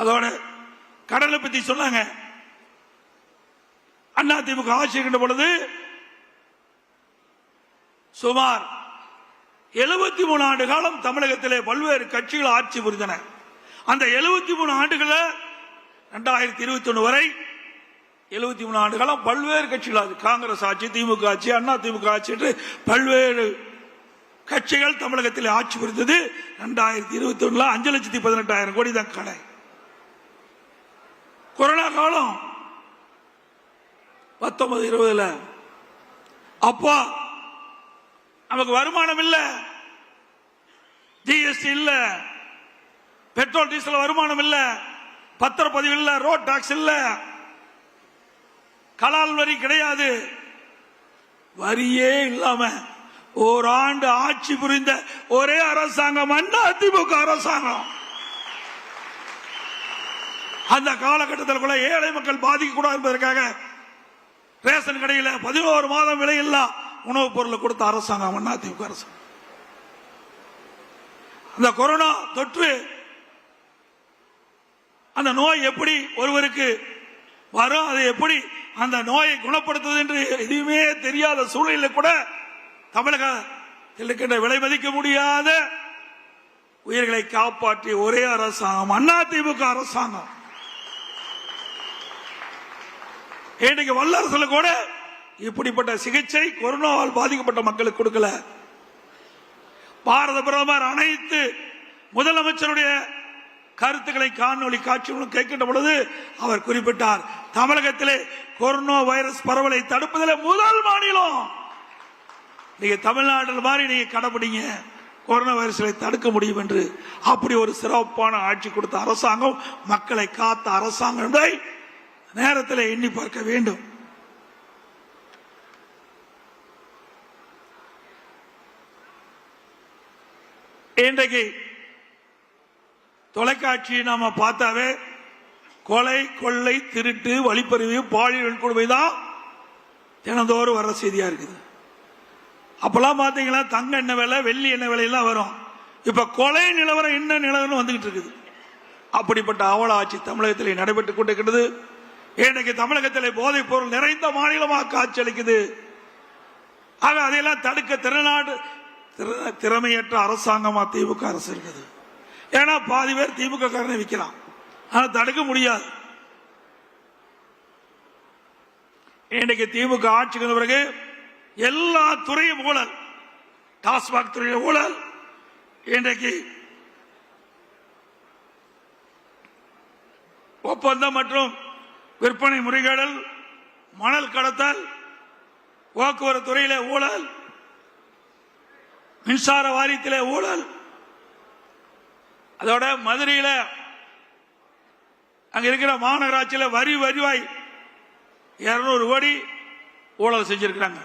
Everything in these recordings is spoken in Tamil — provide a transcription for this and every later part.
அதோட கடலை பத்தி சொன்னாங்க. அண்ணா திமுக ஆட்சி இருக்கின்ற பொழுது சுமார் எழுபத்தி மூணு ஆண்டு காலம் தமிழகத்திலே பல்வேறு கட்சிகள் ஆட்சி புரிந்தன. அந்த எழுபத்தி மூணு ஆண்டுகள ரெண்டாயிரத்தி இருபத்தி ஒன்று வரை எழுபத்தி மூணு ஆண்டு காலம் பல்வேறு கட்சிகள் ஆட்சி காங்கிரஸ் ஆட்சி திமுக ஆட்சி அண்ணா திமுக ஆட்சி என்று பல்வேறு கட்சிகள் தமிழகத்தில் ஆட்சி புரிந்தது. ரெண்டாயிரத்தி இருபத்தி ஒண்ணுல அஞ்சு லட்சத்தி பதினெட்டாயிரம் கோடி தான் கடை. கொரோனா காலம். பத்தொன்பது இருபதுல. அப்பா நமக்கு வருமானம் இல்ல. ஜிஎஸ்டி இல்ல. பெட்ரோல் டீசல் வருமானம் இல்ல. பத்திரப்பதிவு இல்ல. ரோட் டாக்ஸ் இல்ல. கலால் வரி கிடையாது. வரியே இல்லாம ஓராண்டு ஆட்சி புரிந்த ஒரே அரசாங்கம் அண்ணா திமுக அரசாங்கம். அந்த காலகட்டத்தில் கூட ஏழை மக்கள் பாதிக்கக்கூடாது என்பதற்காக ரேஷன் கடையில் பதினோரு மாதம் விலையில்லா உணவுப் பொருளை கொடுத்த அரசாங்கம் அண்ணா திமுக அரசாங்கம் அந்த கொரோனா தொற்று அந்த நோய் எப்படி ஒருவருக்கு வரும் அதை எப்படி அந்த நோயை குணப்படுத்துவது என்று எதுவுமே தெரியாத சூழ்நிலையில் கூட தமிழகத்தில் இருக்கின்ற விலை மதிக்க முடியாத உயிர்களை காப்பாற்றி ஒரே அரசாங்கம் அண்ணா அரசாங்கம். இன்னைக்கு வல்லரசுல கூட இப்படிப்பட்ட சிகிச்சை கொரோனாவால் பாதிக்கப்பட்ட மக்களுக்கு கொடுக்கல. பாரத பிரதமர் அனைத்து முதலமைச்சருடைய கருத்துக்களை காணொளி காட்சி மூலம் கேட்கின்ற பொழுது அவர் குறிப்பிட்டார் தமிழகத்திலே கொரோனா வைரஸ் பரவலை தடுப்பதில் முதல் மாநிலம். நீங்க தமிழ்நாட்டில் மாதிரி நீங்க கடைபிடிங்க கொரோனா வைரஸை தடுக்க முடியும் என்று. அப்படி ஒரு சிறப்பான ஆட்சி கொடுத்த அரசாங்கம் மக்களை காத்த அரசாங்கம் என்பதை நேரத்தில் எண்ணி பார்க்க வேண்டும். இன்றைக்கு தொலைக்காட்சி நாம பார்த்தாவே கொலை கொள்ளை திருட்டு வழிப்பறிவு பாலியல் கொடுமை தான் தினந்தோறும் வர செய்தியா இருக்குது. அப்பெல்லாம் பார்த்தீங்கன்னா தங்க எண்ணெய் விலை வெள்ளி எண்ணெய் விலையெல்லாம் வரும். இப்ப கொலை நிலவரம் என்ன நிலவரம் வந்துகிட்டு இருக்குது. அப்படிப்பட்ட அவல ஆட்சி தமிழகத்தில் நடைபெற்றுக் கொண்டிருக்கிறது இன்றைக்கு தமிழகத்தில் போதைப் பொருள் நிறைந்த மாநிலமாக காட்சியளிக்குது. ஆக அதையெல்லாம் தடுக்க திறனாடு திறமையற்ற அரசாங்கமா திமுக அரசு இருக்குது. ஏன்னா பாதி பேர் திமுக காரனை விற்கிறான் ஆனா தடுக்க முடியாது. இன்றைக்கு திமுக ஆட்சிக்கு பிறகு எல்லா துறையும் ஊழல். டாஸ்மாக் துறையில் ஊழல். இன்றைக்கு ஒப்பந்தம் மற்றும் விற்பனை முறைகேடல் மணல் கடத்தல் போக்குவரத்து துறையில ஊழல் மின்சார வாரியத்திலே ஊழல். அதோட மதுரையில் அங்க இருக்கிற மாநகராட்சியில் வரி வருவாய் இருநூறு கோடி ஊழல் செஞ்சிருக்கிறாங்க.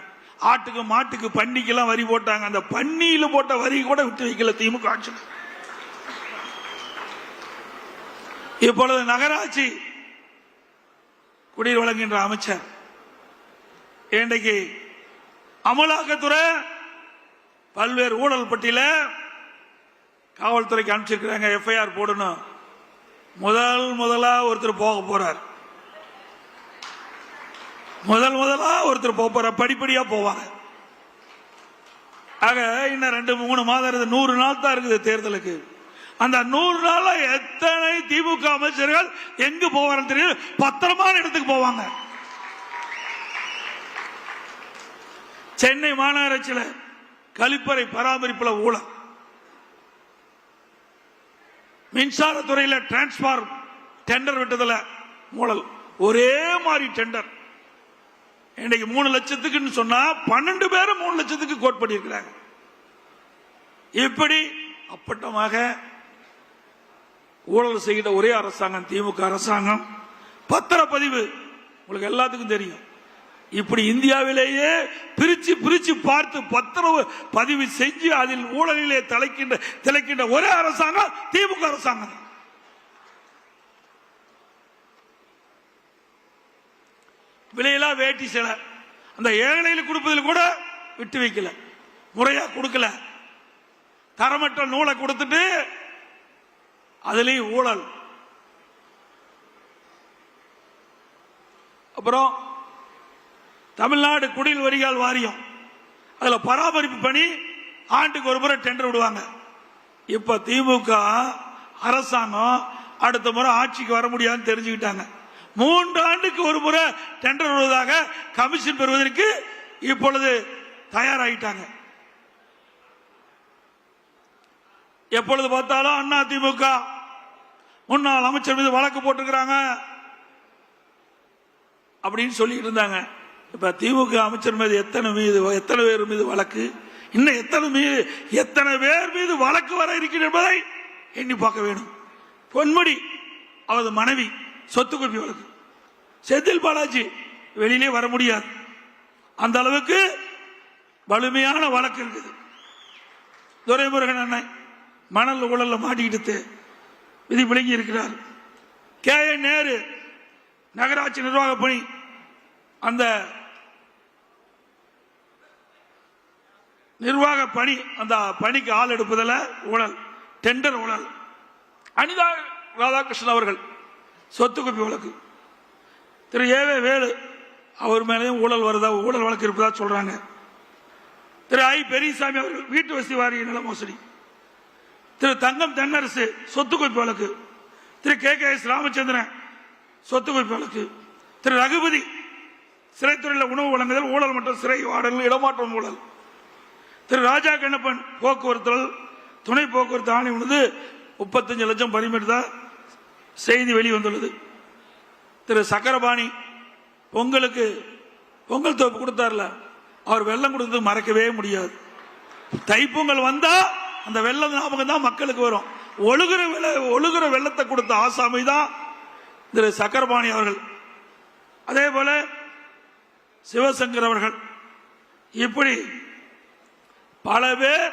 ஆட்டுக்கு மாட்டுக்கு பன்னிக்கெல்லாம் வரி போட்டாங்க. அந்த பன்னியில் போட்ட வரி கூட விட்டு வைக்கல திமுக ஆட்சியில். இப்பொழுது நகராட்சி குடிநீர் வழங்குகின்ற அமைச்சர். இன்றைக்கு அமலாக்கத்துறை பல்வேறு ஊழல் பட்டியல காவல்துறைக்கு அனுப்பிச்சிருக்கிறாங்க எஃப்ஐஆர் போடணும் முதல் முதலா ஒருத்தர் போக போறார். முதல் முதலா ஒருத்தர் போக போற படிப்படியா போவாங்க. ஆக இன்னும் ரெண்டு மூணு மாதம் இருக்குது நூறு நாள் தான் இருக்குது தேர்தலுக்கு. அந்த நூறு நாள்ல எத்தனை திமுக அமைச்சர்கள் எங்கு போவாருன்னு தெரியும் பத்திரமான இடத்துக்கு போவாங்க. சென்னை மாநகராட்சியில் கழிப்பறை பராமரிப்புல ஊழல். மின்சாரத்துறையில் டிரான்ஸ்பார் டெண்டர் விட்டதில் ஊழல். ஒரே மாதிரி டெண்டர் இன்னைக்கு மூணு லட்சத்துக்குன்னு சொன்னா பன்னெண்டு பேரும் மூணு லட்சத்துக்கு கோட் பண்ணியிருக்கிறாங்க. இப்படி அப்பட்டமாக ஊழல் செய்கிற ஒரே அரசாங்கம் திமுக அரசாங்கம். பத்திரப்பதிவு. உங்களுக்கு எல்லாத்துக்கும் தெரியும். இப்படி இந்தியாவிலேயே பிரிச்சு பிரிச்சு பார்த்து பத்திரம் பதிவு செஞ்சு அதில் ஊழலிலே தலைக்கின்ற திளைக்கின்ற ஒரே அரசாங்கம் திமுக அரசாங்கம். விலையெல்லாம் வேட்டி சிலை. அந்த ஏழையில் கொடுப்பதில் கூட விட்டு வைக்கல. முறையா கொடுக்கல. தரமற்ற நூலை கொடுத்துட்டு அதுலேயும் ஊழல். அப்புறம் தமிழ்நாடு குடில் வரிகால் வாரியம். அதில் பராமரிப்பு பணி ஆண்டுக்கு ஒரு முறை டெண்டர் விடுவாங்க. இப்போ திமுக அரசாங்கம் அடுத்த முறை ஆட்சிக்கு வர முடியாதுன்னு தெரிஞ்சுக்கிட்டாங்க. மூன்று ஆண்டுக்கு ஒரு முறை டெண்டர் விடுவதாக கமிஷன் பெறுவதற்கு இப்பொழுது தயாராகிட்டாங்க எப்பொழுது பார்த்தாலும் அண்ணா திமுக முன்னாள் அமைச்சர் மீது வழக்கு போட்டிருக்கிறாங்க. அப்படின்னு சொல்லிட்டு இருந்தாங்க. இப்ப திமுக அமைச்சர் மீது எத்தனை மீது எத்தனை பேர் மீது வழக்கு? இன்னும் எத்தனை மீது எத்தனை பேர் மீது வழக்கு வர இருக்கிறது என்பதை எண்ணி பார்க்க வேணும். பொன்முடி அவரது மனைவி சொத்து குவிப்பு வழக்கு. செந்தில் பாலாஜி வெளியிலே வர முடியாது. அந்த அளவுக்கு வலிமையான வழக்கு இருக்குது. துரைமுருகன் அண்ணன் மணல் ஊழல்ல மாட்டிக்கிட்டு விதி விளங்கி இருக்கிறார். கே. ஏ. நேரு நகராட்சி நிர்வாக பணி. அந்த நிர்வாக பணி அந்த பணிக்கு ஆள் எடுப்பதில் ஊழல் டெண்டர் ஊழல். அனிதா ராதாகிருஷ்ணன் அவர்கள் சொத்து குப்பி வழக்கு. திரு. ஏவே வேலு அவர் மேலேயும் ஊழல் வருதா ஊழல் வழக்கு இருப்பதா சொல்றாங்க. திரு. ஐ. பெரியசாமி அவர்கள் வீட்டு வசதி வாரிய நில மோசடி. திரு தங்கம் தென்னரசு சொத்து குவிப்பு வழக்கு. Thiru K K S Ramachandran சொத்து குவிப்பு வழக்கு. திரு ரகுபதி சிறைத்துறையில் உணவு வழங்குதல் ஊழல் மற்றும் சிறை வாடல் இடமாற்றம் ஊழல். திரு ராஜா கண்ணப்பன் போக்குவரத்து துணை போக்குவரத்து ஆணையம் வந்து முப்பத்தஞ்சு லட்சம் பரிமிட்டதா செய்தி வெளிவந்துள்ளது. திரு சக்கரபாணி பொங்கலுக்கு பொங்கல் தோப்பு கொடுத்தார்ல. அவர் வெள்ளம் கொடுத்தது மறக்கவே முடியாது. தைப்பொங்கல் வந்தால் அந்த வெள்ளம் ஞாபகம் தான் மக்களுக்கு வரும். ஒழுகுற வெள்ள ஒழுகுற வெள்ளத்தை கொடுத்த ஆசாமி தான் திரு சக்கரபாணி அவர்கள். அதே போல சிவசங்கர் அவர்கள். இப்படி பல பேர்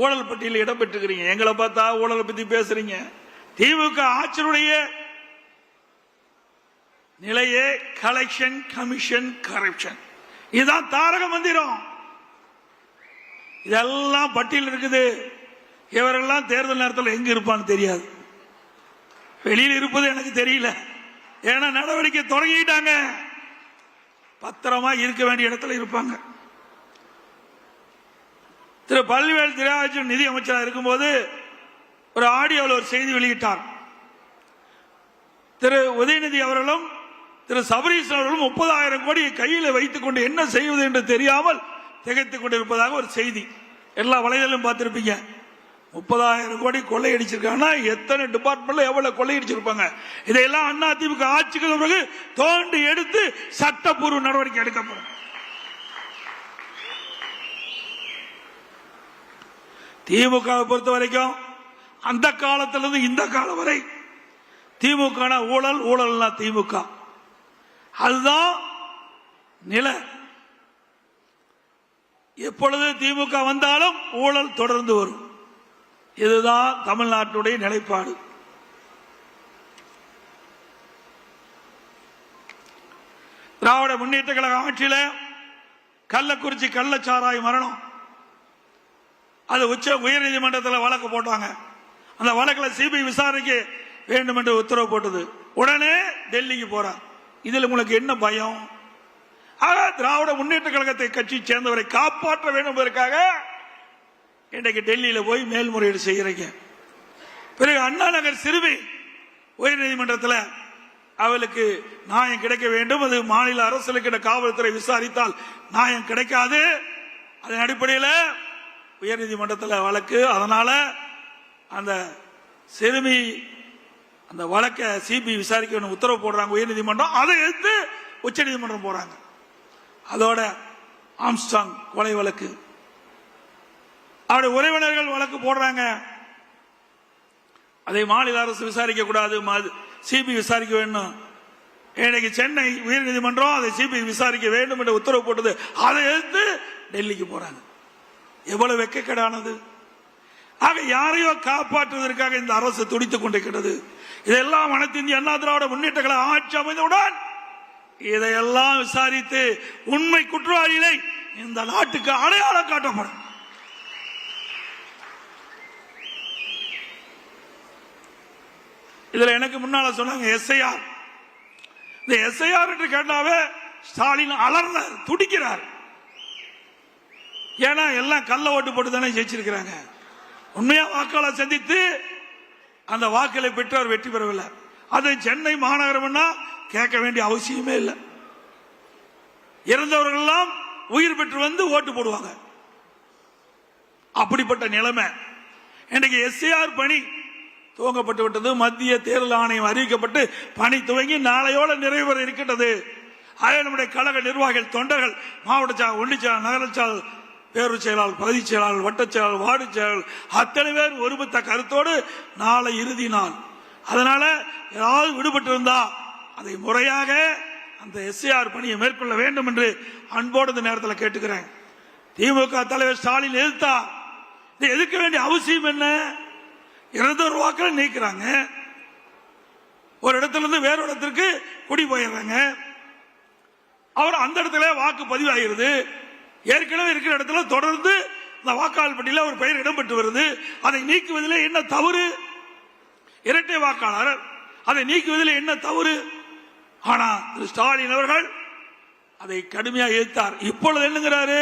ஊழல் பட்டியலில் இடம் பெற்றுக்கிறீங்க எங்களை பார்த்தா ஊழலை பத்தி பேசுறீங்க. திமுக ஆட்சியுடைய நிலையே கலெக்ஷன் கமிஷன் கரப்ஷன் இதுதான் தாரக மந்திரம். இதெல்லாம் பட்டியல் இருக்குது. இவரெல்லாம் தேர்தல் நேரத்தில் எங்க இருப்பான்னு தெரியாது. வெளியில் இருப்பது எனக்கு தெரியல. ஏன்னா நடவடிக்கை தொடங்கிட்டாங்க. பத்திரமா இருக்க வேண்டிய இடத்துல இருப்பாங்க. திரு பல்வேல் திராஜன் நிதி அமைச்சராக இருக்கும்போது ஒரு ஆடியோவில் ஒரு செய்தி வெளியிட்டார். திரு உதயநிதி அவர்களும் திரு சபரீசன் அவர்களும் முப்பதாயிரம் கோடி கையில் வைத்துக் கொண்டு என்ன செய்வது என்று தெரியாமல் திகைத்து கொண்டிருப்பதாக ஒரு செய்தி. எல்லா வலைதளும் பார்த்திருப்பீங்க. முப்பதாயிரம் கோடி கொள்ளையடிச்சிருக்காங்கன்னா எத்தனை டிபார்ட்மெண்ட்ல எவ்வளவு கொள்ளையடிச்சிருப்பாங்க? இதையெல்லாம் அண்ணா திமுக ஆட்சிக்கு பிறகு தோண்டி எடுத்து சட்டப்பூர்வ நடவடிக்கை எடுக்கப்படும். திமுக பொறுத்த வரைக்கும் அந்த காலத்திலிருந்து இந்த காலம் வரை திமுக ஊழல் ஊழல்னா திமுக. அதுதான் நில. எப்பொழுது திமுக வந்தாலும் ஊழல் தொடர்ந்து வரும். இதுதான் தமிழ்நாட்டுடைய நிலைப்பாடு. திராவிட முன்னேற்ற கழக ஆட்சியில் கள்ளக்குறிச்சி கள்ளச்சாராய் மரணம். அது உச்ச உயர்நீதிமன்றத்தில் வழக்கு போட்டாங்க. அந்த வழக்கில் சிபிஐ விசாரணைக்கு வேண்டும் என்று உத்தரவு போட்டது. உடனே டெல்லிக்கு போறார். இதில் உங்களுக்கு என்ன பயம்? ஆக திராவிட முன்னேற்ற கழகத்தை கட்சி சேர்ந்தவரை காப்பாற்ற வேண்டும் என்பதற்காக இன்றைக்கு டெல்லியில போய் மேல்முறையீடு செய்கிறீங்க பிறகு அண்ணா நகர் சிறுமி உயர்நீதிமன்றத்தில் அவளுக்கு நியாயம் கிடைக்க வேண்டும். அது மாநில அரசுகளுக்கு காவல்துறை விசாரித்தால் நியாயம் கிடைக்காது. அதன் அடிப்படையில் உயர்நீதிமன்றத்தில் வழக்கு. அதனால அந்த சிறுமி அந்த வழக்கை சிபி விசாரிக்க வேணும் உத்தரவு போடுறாங்க உயர்நீதிமன்றம். அதை எடுத்து உச்சநீதிமன்றம் போறாங்க. அதோட ஆம்ஸ்டாங் கொலை வழக்கு. அவருடைய உறவினர்கள் வழக்கு போடுறாங்க. அதை மாநில அரசு விசாரிக்க கூடாது. சிபி விசாரிக்க வேண்டும் இன்னைக்கு சென்னை உயர்நீதிமன்றம் அதை சிபி விசாரிக்க வேண்டும் என்று உத்தரவு போட்டது. அதை எடுத்து டெல்லிக்கு போறாங்க. எவ்வளவு வெக்கக்கேடானது. ஆக யாரையோ காப்பாற்றுவதற்காக இந்த அரசு துடித்துக் கொண்டிருக்கிறது இதெல்லாம் அனைத்து இந்திய அண்ணா திராவிட முன்னேற்றங்களை ஆட்சி அமைந்தவுடன் இதையெல்லாம் விசாரித்து உண்மை குற்றவாளிகளை இந்த நாட்டுக்கு அடையாளம் காட்டப்படும். இதுல எனக்கு முன்னால சொன்னாங்க எஸ்ஐஆர். இந்த எஸ்ஐஆர் என்று கேட்டாவே ஸ்டாலின் அலர்றார் துடிக்கிறார். ஏன்னா எல்லாம் கள்ள ஓட்டு போட்டு தானே ஜெயிச்சிருக்கிறாங்க. உண்மையா வாக்காளர் சந்தித்து அந்த வாக்களை பெற்று அவர் வெற்றி பெறவில்லை. அது சென்னை மாநகரம்னா கேட்க வேண்டிய அவசியமே இல்லை. இறந்தவர்கள் எல்லாம் உயிர் பெற்று வந்து ஓட்டு போடுவாங்க. அப்படிப்பட்ட நிலைமை. இன்றைக்கு எஸ்ஏஆர் பணி துவங்கப்பட்டு விட்டது. மத்திய தேர்தல் ஆணையம் அறிவிக்கப்பட்டு பணி துவங்கி நாளையோட நிறைவேற இருக்கின்றது. அதே நம்முடைய கழக நிர்வாகிகள் தொண்டர்கள் மாவட்ட செயலாளர் ஒன்றிய செயலாளர் பேரூர் செயலாளர் பகுதி செயலாளர் வட்டச் செயலாளர் வார்டு செயலாளர் அத்தனை பேர் ஒருமித்த கருத்தோடு நாளை இறுதி நாள். அதனால ஏதாவது விடுபட்டு இருந்தா அதை முறையாக அந்த எஸ்ஏஆர் பணியை மேற்கொள்ள வேண்டும் என்று அன்போடு இந்த நேரத்தில் கேட்டுக்கிறேன். திமுக தலைவர் ஸ்டாலின் எதிர்த்தா? இதை எதிர்க்க வேண்டிய அவசியம் என்ன? இருநூறு வாக்களை நீக்கிறாங்க. ஒரு இடத்துல இருந்து இடத்திற்கு குடி போயிடுறாங்க. அவர் அந்த இடத்துல வாக்கு பதிவாகிறது. ஏற்கனவே இருக்கிற இடத்துல தொடர்ந்து இந்த வாக்காளர் பட்டியலில் ஒரு பெயர் இடம்பெற்று வருது. அதை நீக்குவதில் என்ன தவறு? இரட்டை வாக்காளர். அதை நீக்குவதில் என்ன தவறு? ஆனா திரு ஸ்டாலின் அவர்கள் அதை கடுமையாக எதிர்த்தார். இப்பொழுது என்னங்கிறாரு?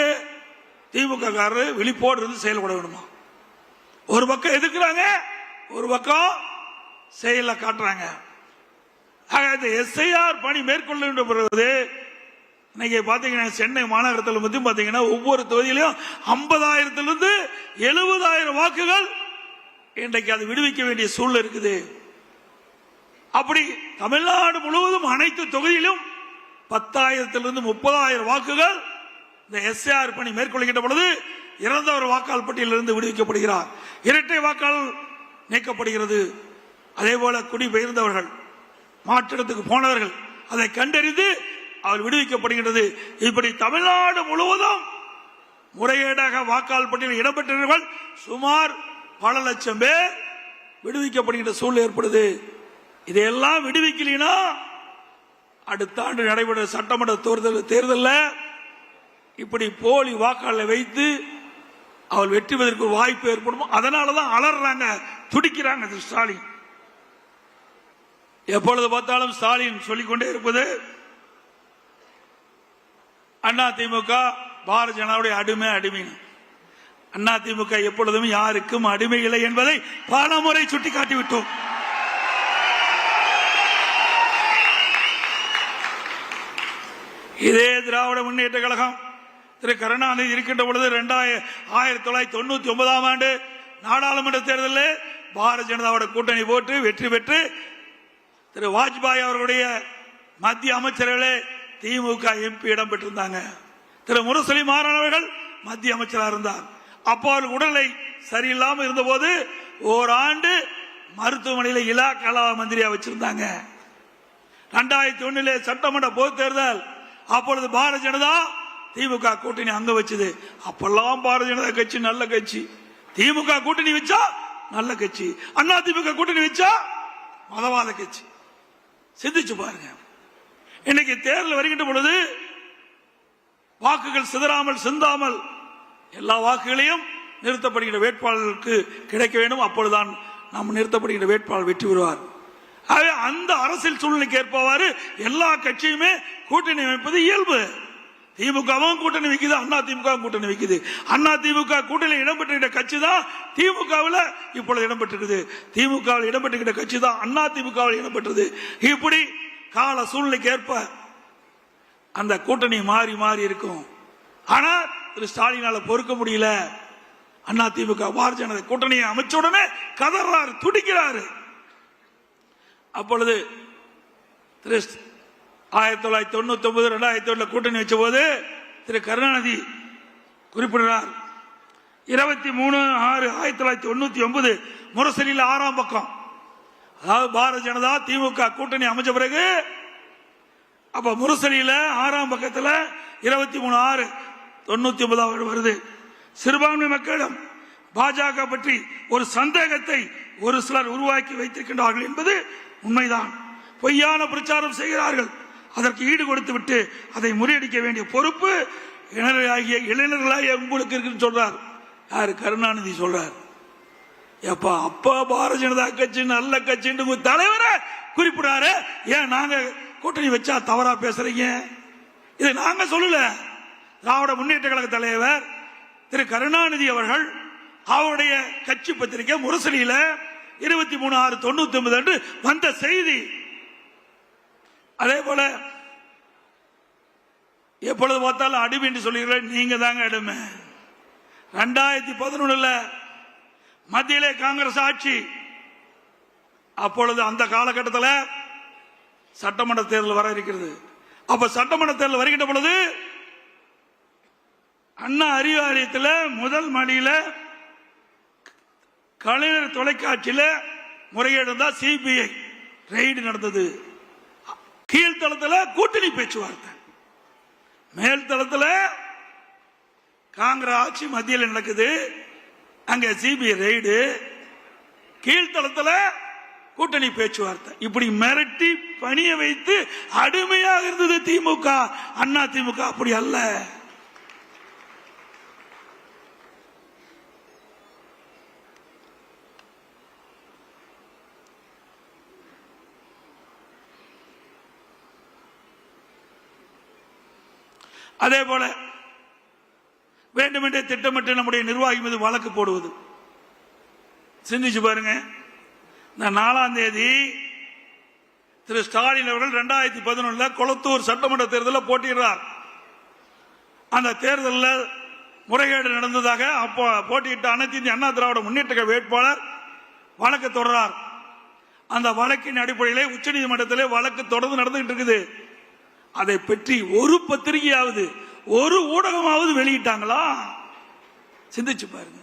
திமுக காரர் விழிப்போடு இருந்து செயல்பட வேணுமா? ஒரு பக்கம் எதிர்க்கிறாங்க ஒரு பக்கம் செயல காட்டுறாங்க. ஆக இந்த எஸ்ஐஆர் பணி மேற்கொள்ள வேண்டும் பெறுவது இன்னைக்கு பாத்தீங்கன்னா சென்னை மாநகரத்தில் மட்டும் பாத்தீங்கன்னா ஒவ்வொரு தொகுதியிலும் ஐம்பதாயிரத்திலிருந்து எழுபதாயிரம் வாக்குகள் இன்றைக்கு அது விடுவிக்க வேண்டிய சூழ்நிலை இருக்குது. அப்படி தமிழ்நாடு முழுவதும் அனைத்து தொகுதியிலும் பத்தாயிரத்திலிருந்து முப்பதாயிரம் வாக்குகள் இந்த எஸ்ஆர் பணி மேற்கொள்கின்ற பொழுது இறந்தவர் வாக்காளர் பட்டியலிருந்து விடுவிக்கப்படுகிறார். இரட்டை வாக்காளர் நீக்கப்படுகிறது. அதே போல குடிபெயர்ந்தவர்கள் மாற்றிடத்துக்கு போனவர்கள் அதை கண்டறிந்து அவர் விடுவிக்கப்படுகின்றது. இப்படி தமிழ்நாடு முழுவதும் முறையீடாக வாக்காளர் பட்டியலில் இடம்பெற்றவர்கள் சுமார் பல லட்சம் பேர் விடுவிக்கப்படுகின்ற சூழ்நிலை ஏற்படுது. இதையெல்லாம் விடுவிக்கலைன்னா அடுத்த ஆண்டு நடைபெற சட்டமன்ற தேர்தல் தேர்தலில் இப்படி போலி வாக்காளரை வைத்து அவள் வெற்றி பெறுவதற்கு ஒரு வாய்ப்பு ஏற்படும்? அதனால தான் அலறாங்க துடிக்கிறாங்க திரு ஸ்டாலின். எப்பொழுது பார்த்தாலும் ஸ்டாலின் சொல்லிக்கொண்டே இருப்பது அண்ணா திமுக பாரதிய ஜனதாவுடைய அடிமை அடிமை அண்ணா திமுக எப்பொழுதும் யாருக்கும் அடிமை இல்லை என்பதை பல முறை சுட்டிக்காட்டி விட்டோம் இதே திராவிட முன்னேற்ற கழகம் திரு கருணாநிதி இருக்கின்ற பொழுது ரெண்டாயிரம் ஆயிரத்தி தொள்ளாயிரத்தி தொண்ணூத்தி ஒன்பதாம் ஆண்டு நாடாளுமன்ற தேர்தலில் பாரதிய ஜனதாவோட கூட்டணி போட்டு வெற்றி பெற்று திரு வாஜ்பாய் அவர்களுடைய மத்திய அமைச்சர்களே திமுக எம்பி இடம் பெற்றிருந்தாங்க. திரு முரசொலி மாறன் மத்திய அமைச்சராக இருந்தார். அப்போ அவர் உடலை சரியில்லாமல் இருந்தபோது ஓராண்டு மருத்துவமனையில் இலா கலா மந்திரியா வச்சிருந்தாங்க. ரெண்டாயிரத்தி ஒண்ணுல சட்டமன்ற பொது தேர்தல் அப்பொழுது பாரதிய ஜனதா திமுக கூட்டணி அங்க வச்சது. அப்பெல்லாம் பாரதிய ஜனதா கட்சி நல்ல கட்சி. திமுக கூட்டணி வச்சா நல்ல கட்சி. அண்ணா திமுக கூட்டணி வச்சா மதவாத கட்சி. சிந்திச்சு பாருங்க. இன்னைக்கு தேர்தல் வருகின்ற பொழுது வாக்குகள் சிதறாமல் சிந்தாமல் எல்லா வாக்குகளையும் நிறுத்தப்படுகின்ற வேட்பாளருக்கு கிடைக்க வேண்டும். அப்பொழுதுதான் நாம் நிறுத்தப்படுகின்ற வேட்பாளர் வெற்றி பெறுவார். ஆகவே அந்த அரசியல் சூழ்நிலைக்கு ஏற்பவாறு எல்லா கட்சியுமே கூட்டணி அமைப்பது இயல்பு. திமுகவும் கூட்டணி வைக்குது அண்ணா திமுக கூட்டணி வைக்குது. அண்ணா திமுக கூட்டணி இடம்பெற்றுகிற கட்சி தான் திமுகவில் இப்பொழுது இடம்பெற்றிருக்குது. திமுகவில் இடம்பெற்றுகிற கட்சி தான் அண்ணா திமுகவில் இடம்பெற்றது. இப்படி கால சூழ்நிலைக்கு ஏற்ப அந்த கூட்டணி மாறி மாறி இருக்கும். ஆனா திரு ஸ்டாலினால பொறுக்க முடியல. அண்ணா திமுக பாரதிய ஜனதா கூட்டணியை அமைச்ச உடனே கதறாரு துடிக்கிறாரு. அப்பொழுது திரு ஆயிரத்தி தொள்ளாயிரத்தி தொண்ணூத்தி ஒன்பது ரெண்டாயிரத்தி ஒண்ணுல கூட்டணி வச்ச போது திரு கருணாநிதி குறிப்பிடுறார். இருபத்தி மூணு ஆறு ஆயிரத்தி தொள்ளாயிரத்தி தொண்ணூத்தி ஒன்பது முரசலியில் ஆறாம் பக்கம். அதாவது பாரதிய ஜனதா திமுக கூட்டணி அமைச்ச பிறகு அப்ப முரசலியில ஆறாம் பக்கத்தில் இருபத்தி மூணு ஆறு தொண்ணூத்தி ஒன்பதாவது வருது. சிறுபான்மை மக்களிடம் பாஜக பற்றி ஒரு சந்தேகத்தை ஒரு சிலர் உருவாக்கி வைத்திருக்கின்றார்கள் என்பது உண்மைதான். பொய்யான பிரச்சாரம் செய்கிறார்கள். அதற்கு ஈடு கொடுத்து விட்டு அதை முறியடிக்க வேண்டிய பொறுப்பு இளைஞராகிய இளைஞர்களாகிய உங்களுக்கு இருக்குன்னு சொல்றார். யார்? கருணாநிதி சொல்றார். எப்பா அப்பா பாரதிய ஜனதா கட்சி நல்ல கட்சின்னு உங்க தலைவரை குறிப்பிடாரு. ஏன் நாங்க கூட்டணி வச்சா தவறா பேசுறீங்க? இதை நாங்க சொல்லல. திராவிட முன்னேற்ற கழக தலைவர் திரு கருணாநிதி அவர்கள் அவருடைய கட்சி பத்திரிகை முரசொலியில இருபத்தி மூணு ஆறு தொண்ணூத்தி ஒன்பது அன்று வந்த செய்தி அதே போல எப்பொழுது பார்த்தாலும் அடிமை என்று சொல்லுகிறேன் நீங்க தாங்க அடிமை. ரெண்டாயிரத்தி பதினொன்னுல மத்தியிலே காங்கிரஸ் ஆட்சி. அப்பொழுது அந்த காலகட்டத்தில் சட்டமன்ற தேர்தல் வர இருக்கிறது. அப்ப சட்டமன்ற தேர்தல் வருகின்ற பொழுது அண்ணா அறிவாலயத்தில் முதல் மணியில கலைஞர் தொலைக்காட்சியில் முறையீடு தான் சிபிஐ ரெய்டு நடந்தது. கீழ்த்தளத்தில் கூட்டணி பேச்சுவார்த்தை. மேல்தளத்தில் காங்கிரஸ் ஆட்சி மத்தியில் நடக்குது. அங்க சிபிஐ ரெய்டு கீழ்த்தளத்தில் கூட்டணி பேச்சுவார்த்தை. இப்படி மிரட்டி பணிய வைத்து அடிமையாக இருந்தது திமுக. அண்ணா திமுக அப்படி அல்ல. அதே போல வேண்டுமென்றே திட்டமிட்டு நம்முடைய நிர்வாகி மீது வழக்கு போடுவது. சிந்திச்சு பாருங்க. இந்த நாலாம் தேதி திரு ஸ்டாலின் அவர்கள் ரெண்டாயிரத்தி பதினொன்னுல கொளத்தூர் சட்டமன்ற தேர்தலில் போட்டியிடுறார். அந்த தேர்தலில் முறைகேடு நடந்ததாக அப்போ போட்டியிட்ட அனைத்து இந்திய அண்ணா திராவிட முன்னேற்ற வேட்பாளர் வழக்கு தொடர்றார். அந்த வழக்கின் அடிப்படையிலே உச்சநீதிமன்றத்திலே வழக்கு தொடர்ந்து நடந்துகிட்டு இருக்குது. அதை பற்றி ஒரு பத்திரிகையாவது ஒரு ஊடகமாவது வெளியிட்டாங்களா? சிந்திச்சு பாருங்க.